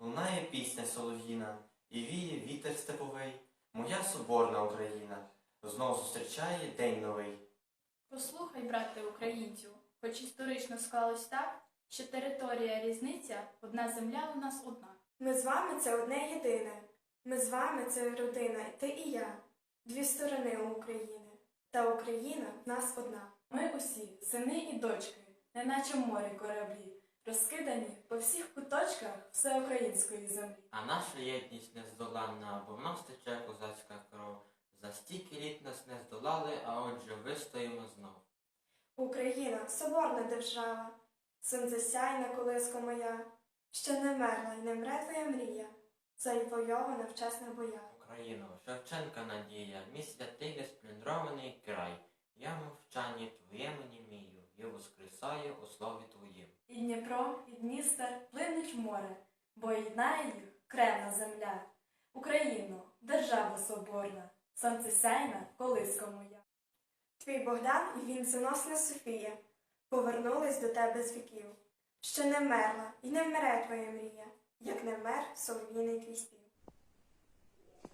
Лунає пісня солов'їна, і віє вітер степовий. Моя соборна Україна знов зустрічає день новий. Послухай, брате українцю, хоч історично склалось так, що територія різниця, одна земля у нас одна. Ми з вами це одне єдине. Ми з вами це родина, ти і я. Дві сторони України. Та Україна в нас одна. Ми усі, сини і дочки, неначе морі кораблі, розкидані по всіх куточках всеукраїнської землі. А наша єдність нездоланна, бо в нас тече козацька кров. За стільки літ нас не здолали, а отже вистоїмо знов. Україна соборна держава. Сонце сяйна колиска моя. Ще не мерла й не мре твоя мрія. Завойована в чесних боях. Україно, Шевченка надія, мій святий несплюндрований воскресаю у слові твоїм. І Дніпро, і Дністер плинуть в море, бо єднає їх кремна земля. Україно, держава соборна, сонцесяйна колиска моя. Твій Богдан і вінценосна Софія повернулись до тебе з віків. Ще не мерла і не вмре твоя мрія, як не вмер солов'їний твій спів.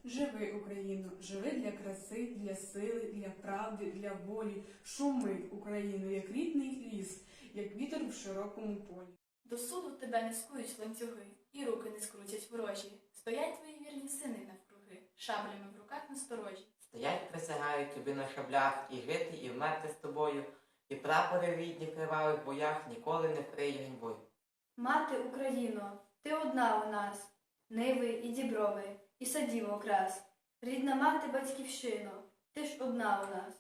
Живи, Україно, живи для краси, для сили, для правди, для волі. Шуми, Україно, як рідний ліс, як вітер в широкому полі. До суду тебе не скують ланцюги, і руки не скрутять ворожі. Стоять твої вірні сини навкруги, шаблями в руках насторожі. Стоять, присягають тобі на шаблях, і жити, і вмерти з тобою, і прапори в рідні кривавих боях ніколи не вкриє ганьбою. Мати Україно, ти одна у нас, Ниви і діброви, і садімо окрас. Рідна мати батьківщино, ти ж одна у нас.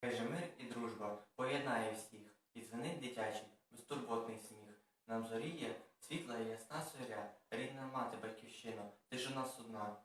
Каже мир і дружба поєднає всіх, і дзвенить дитячий, безтурботний сміх. Нам зоріє світла і ясна зоря, рідна мати батьківщино, ти ж у нас одна.